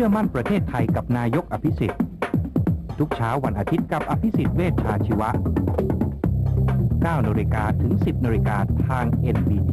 ชื่อมั่นประเทศไทยกับนายกอภิสิทธิ์ ทุกเช้าวันอาทิตย์กับอภิสิทธิ์เวชชาชีวะ9นาฬิกาถึง 10นาฬิกาทาง NBT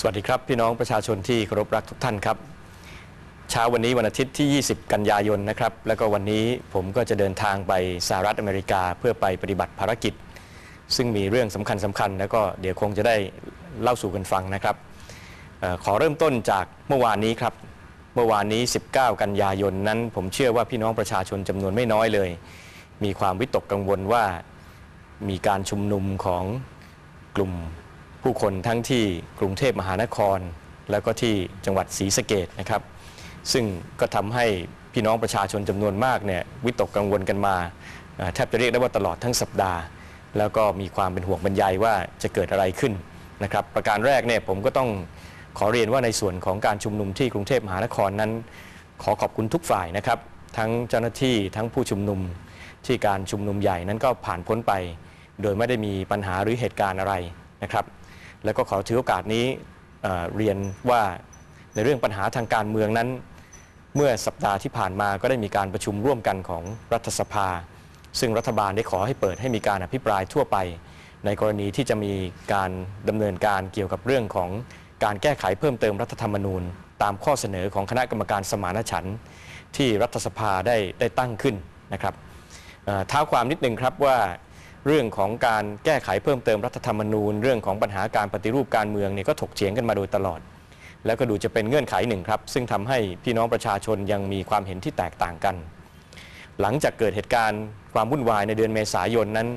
สวัสดีครับ พี่น้องประชาชนที่เคารพรักทุกท่านครับ เช้าวันนี้วันอาทิตย์ที่ 20 กันยายนนะครับ แล้วก็วันนี้ผมก็จะเดินทางไปสหรัฐอเมริกาเพื่อไปปฏิบัติภารกิจ ซึ่งมีเรื่องสำคัญสำคัญ แล้วก็เดี๋ยวคงจะได้เล่าสู่กันฟังนะครับออขอเริ่มต้นจากเมื่อวานนี้ครับ เมื่อวานนี้ 19 กันยายนนั้น ผมเชื่อว่าพี่น้องประชาชนจำนวนไม่น้อยเลย มีความวิตกกังวลว่ามีการชุมนุมของกลุ่ม ผู้คนทั้งที่กรุงเทพมหานคร แล้วก็ที่จังหวัดศรีสะเกดนะครับ ซึ่งก็ทำให้พี่น้องประชาชนจำนวนมากเนี่ยวิตกกังวลกันมาแทบจะเรียกได้ว่าตลอดทั้งสัปดาห์ แล้วก็มีความเป็นห่วงบรรยายว่าจะเกิดอะไรขึ้นนะครับ ประการแรกเนี่ยผมก็ต้องขอเรียนว่าในส่วนของการชุมนุมที่กรุงเทพมหานครนั้น ขอขอบคุณทุกฝ่ายนะครับ ทั้งเจ้าหน้าที่ทั้งผู้ชุมนุมที่การชุมนุมใหญ่นั้นก็ผ่านพ้นไป โดยไม่ได้มีปัญหาหรือเหตุการณ์อะไรนะครับ แล้วก็ขอถือโอกาสนี้เเรียนว่าในเรื่องปัญหาทางการเมืองนั้น เมื่อสัปดาห์ที่ผ่านมาก็ได้มีการประชุมร่วมกันของรัฐสภา ซึ่งรัฐบาลได้ขอให้เปิดให้มีการอภิปรายทั่วไป ในกรณีที่จะมีการดำเนินการเกี่ยวกับเรื่องของการแก้ไขเพิ่มเติมรัฐธรรมนูญ ตามข้อเสนอของคณะกรรมการสมานฉันท์ที่รัฐสภาได้ได้ตั้งขึ้นนะครับเอ่อเท้าความนิดนึงครับว่า เรื่องของการแก้ไขเพิ่มเติมรัฐธรรมนูญ เรื่องของปัญหาการปฏิรูปการเมืองเนี่ยก็ถกเถียงกันมาโดยตลอด แล้วก็ดูจะเป็นเงื่อนไขหนึ่งครับ ซึ่งทำให้พี่น้องประชาชนยังมีความเห็นที่แตกต่างกัน หลังจากเกิดเหตุการณ์ความวุ่นวายในเดือนเมษายนนั้น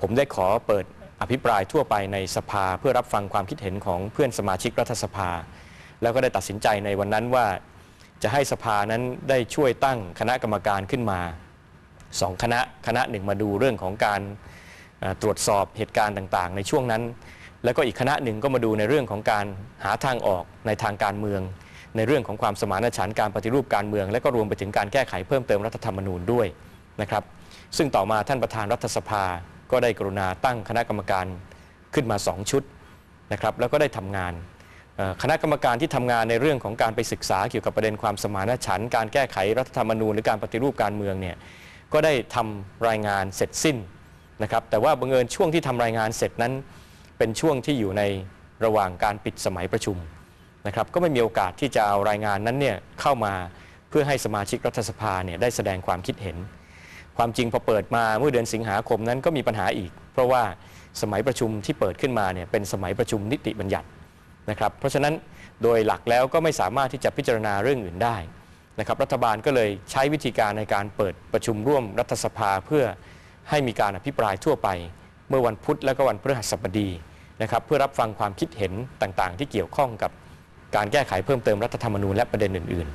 ผมได้ขอเปิดอภิปรายทั่วไปในสภาเพื่อรับฟังความคิดเห็นของเพื่อนสมาชิกรัฐสภา แล้วก็ได้ตัดสินใจในวันนั้นว่า จะให้สภานั้นได้ช่วยตั้งคณะกรรมการขึ้นมา สองคณะคณะหนึ่งมาดูเรื่องของการตรวจสอบเหตุการณ์ต่างๆ ในช่วงนั้น แล้วก็อีกคณะหนึ่งก็มาดูในเรื่องของการหาทางออกในทางการเมือง ในเรื่องของความสมานฉันท์การปฏิรูปการเมือง และก็รวมไปถึงการแก้ไขเพิ่มเติมรัฐธรรมนูญด้วยนะครับ ซึ่งต่อมาท่านประธานรัฐสภาก็ได้กรุณาตั้งคณะกรรมการขึ้นมา 2 ชุดนะครับแล้วก็ได้ทำงานคณะกรรมการที่ทำงานในเรื่องของการไปศึกษาเกี่ยวกับประเด็นความสมานฉันท์การแก้ไขรัฐธรรมนูญหรือการปฏิรูปการเมืองเนี่ย ก็ได้ทำรายงานเสร็จสิ้นนะครับแต่ว่าบังเอิญช่วงที่ทำรายงานเสร็จนั้น เป็นช่วงที่อยู่ในระหว่างการปิดสมัยประชุมนะครับก็ไม่มีโอกาสที่จะเอารายงานนั้นเนี่ยเข้ามาเพื่อให้สมาชิกรัฐสภาเนี่ยได้แสดงความคิดเห็น ความจริงพอเปิดมาเมื่อเดือนสิงหาคมนั้นก็มีปัญหาอีก เพราะว่าสมัยประชุมที่เปิดขึ้นมาเนี่ยเป็นสมัยประชุมนิติบัญญัตินะครับเพราะฉะนั้นโดยหลักแล้วก็ไม่สามารถที่จะพิจารณาเรื่องอื่นได้ นะครับรัฐบาลก็เลยใช้วิธีการในการเปิดประชุมร่วมรัฐสภาเพื่อให้มีการอภิปรายทั่วไป เมื่อวันพุธและก็วันพฤหัสบดีนะครับเพื่อรับฟังความคิดเห็นต่างๆ ที่เกี่ยวข้องกับการแก้ไขเพิ่มเติมรัฐธรรมนูญและประเด็นอื่น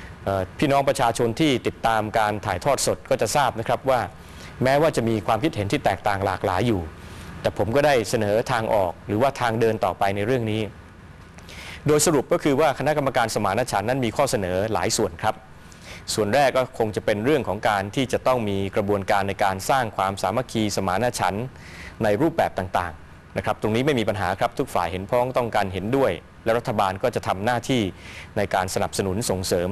ๆ พี่น้องประชาชนที่ติดตามการถ่ายทอดสดก็จะทราบนะครับว่า แม้ว่าจะมีความคิดเห็นที่แตกต่างหลากหลายอยู่ แต่ผมก็ได้เสนอทางออกหรือว่าทางเดินต่อไปในเรื่องนี้ โดยสรุปก็คือว่าคณะกรรมการสมานฉันท์นั้นมีข้อเสนอหลายส่วนครับ ส่วนแรกก็คงจะเป็นเรื่องของการที่จะต้องมีกระบวนการในการสร้างความสามัคคีสมานฉันท์ในรูปแบบต่างๆนะครับตรงนี้ไม่มีปัญหาครับทุกฝ่ายเห็นพ้องต้องการเห็นด้วย และรัฐบาลก็จะทำหน้าที่ในการสนับสนุนส่งเสริม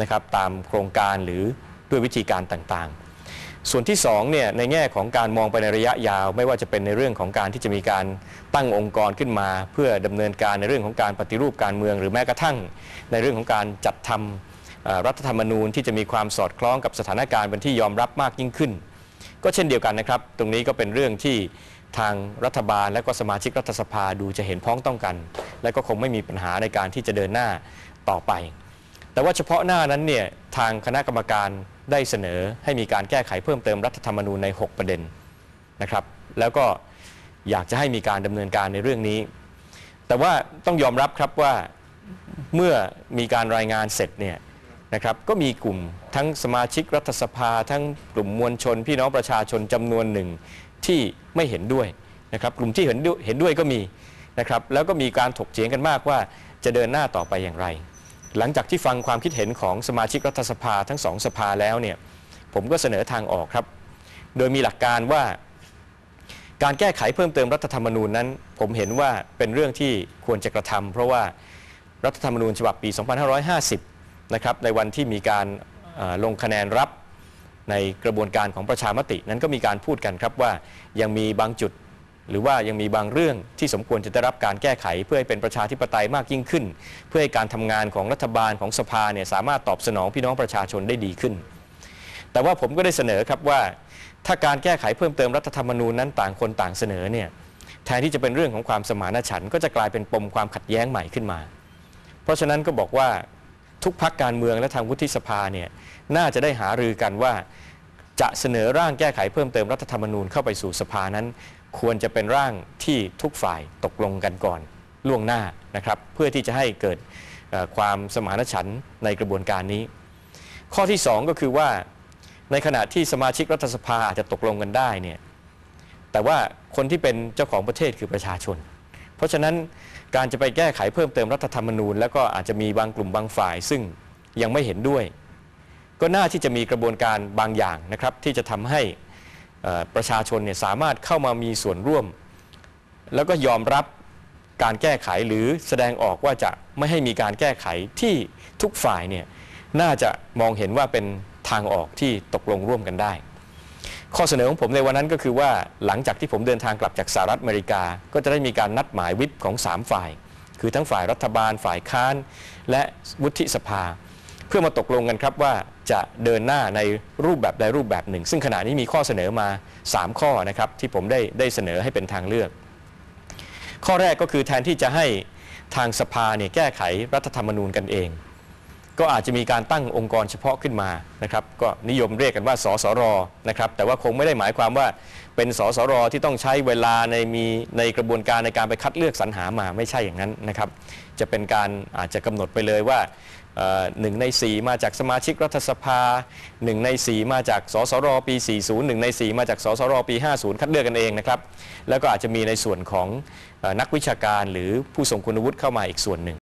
นะครับตามโครงการหรือด้วยวิธีการต่างๆ ส่วนที่2เนี่ยในแง่ของการมองไปในระยะยาว ไม่ว่าจะเป็นในเรื่องของการที่จะมีการตั้งองค์กรขึ้นมา เพื่อดำเนินการในเรื่องของการปฏิรูปการเมือง หรือแม้กระทั่ง ในเรื่องของการจัดทำเอ่อรัฐธรรมนูญที่จะมีความสอดคล้องกับสถานการณ์เป็นที่ยอมรับมากยิ่งขึ้น ก็เช่นเดียวกันนะครับ ตรงนี้ก็เป็นเรื่องที่ทางรัฐบาลและก็สมาชิกรัฐสภาดูจะเห็นพ้องต้องกัน และก็คงไม่มีปัญหาในการที่จะเดินหน้าต่อไป แต่ว่าเฉพาะหน้านั้นเนี่ยทางคณะกรรมการ ได้เสนอให้มีการแก้ไขเพิ่มเติมรัฐธรรมนูญใน 6 ประเด็นนะครับ แล้วก็อยากจะให้มีการดำเนินการในเรื่องนี้ แต่ว่าต้องยอมรับครับว่าเมื่อมีการรายงานเสร็จเนี่ยนะครับก็มีกลุ่มทั้งสมาชิกรัฐสภา ทั้งกลุ่มมวลชน พี่น้องประชาชนจำนวนหนึ่งที่ไม่เห็นด้วยนะครับ กลุ่มที่เห็นด้วยเห็นด้วยก็มีนะครับ แล้วก็มีการถกเถียงกันมากว่าจะเดินหน้าต่อไปอย่างไร หลังจากที่ฟังความคิดเห็นของสมาชิกรัฐสภาทั้งสองสภาแล้วเนี่ยผมก็เสนอทางออกครับ โดยมีหลักการว่า การแก้ไขเพิ่มเติมรัฐธรรมนูญนั้น ผมเห็นว่าเป็นเรื่องที่ควรจะกระทำเพราะว่ารัฐธรรมนูญฉบับปี 2550 นะครับในวันที่มีการลงคะแนนรับในกระบวนการของประชามตินั้นก็มีการพูดกันครับว่ายังมีบางจุด หรือว่ายังมีบางเรื่องที่สมควรจะได้รับการแก้ไข เพื่อให้เป็นประชาธิปไตยมากยิ่งขึ้น เพื่อให้การทำงานของรัฐบาลของสภาเนี่ยสามารถตอบสนองพี่น้องประชาชนได้ดีขึ้น แต่ว่าผมก็ได้เสนอครับว่า ถ้าการแก้ไขเพิ่มเติมรัฐธรรมนูญนั้นต่างคนต่างเสนอเนี่ยแทนที่จะเป็นเรื่องของความสมานฉันท์ก็จะกลายเป็นปมความขัดแย้งใหม่ขึ้นมา เพราะฉะนั้นก็บอกว่าทุกพักการเมืองและทางวุฒิสภาเนี่ยน่าจะได้หารือกันว่าจะเสนอร่างแก้ไขเพิ่มเติมรัฐธรรมนูญเข้าไปสู่สภานั้น ควรจะเป็นร่างที่ทุกฝ่ายตกลงกันก่อนล่วงหน้านะครับเพื่อที่จะให้เกิดความสมานฉันท์ในกระบวนการนี้ ข้อที่ 2 ก็คือว่าในขณะที่สมาชิกรัฐสภาอาจจะตกลงกันได้เนี่ยแต่ว่าคนที่เป็นเจ้าของประเทศคือประชาชน เพราะฉะนั้นการจะไปแก้ไขเพิ่มเติมรัฐธรรมนูญ แล้วก็อาจจะมีบางกลุ่มบางฝ่าย ซึ่งยังไม่เห็นด้วย ก็น่าที่จะมีกระบวนการบางอย่างนะครับที่จะทำให้ ประชาชนเนี่ยสามารถเข้ามามีส่วนร่วม แล้วก็ยอมรับการแก้ไขหรือแสดงออกว่าจะไม่ให้มีการแก้ไขที่ทุกฝ่ายเนี่ยน่าจะมองเห็นว่าเป็นทางออกที่ตกลงร่วมกันได้ ข้อเสนอของผมในวันนั้นก็คือว่าหลังจากที่ผมเดินทางกลับจากสหรัฐอเมริกา ก็จะได้มีการนัดหมายวิปของ 3 ฝ่าย คือทั้งฝ่ายรัฐบาลฝ่ายค้าน และวุฒิสภา เพื่อมาตกลงกันครับว่า จะเดินหน้าในรูปแบบใดรูปแบบหนึ่ง ซึ่งขณะนี้มีข้อเสนอมา 3 ข้อนะครับที่ผมได้ได้เสนอให้เป็นทางเลือก ข้อแรกก็คือแทนที่จะให้ทางสภาเนี่ยแก้ไขรัฐธรรมนูญกันเอง ก็อาจจะมีการตั้งองค์กรเฉพาะขึ้นมานะครับก็นิยมเรียกกันว่าสสรนะครับแต่ว่าคงไม่ได้หมายความว่า เป็นสสรที่ต้องใช้เวลาในมีในกระบวนการในการไปคัดเลือกสรรหามาไม่ใช่อย่างนั้นนะครับ จะเป็นการอาจจะกำหนดไปเลยว่าหนึ่งใน 4 มาจากสมาชิกรัฐสภา 1 ใน 4 มาจากสสรปี 40 1 ใน 4 มาจากสสรปี 50 คัดเลือกกันเองนะครับ แล้วก็อาจจะมีในส่วนของนักวิชาการหรือผู้ทรงคุณวุฒิเข้ามาอีกส่วนหนึ่ง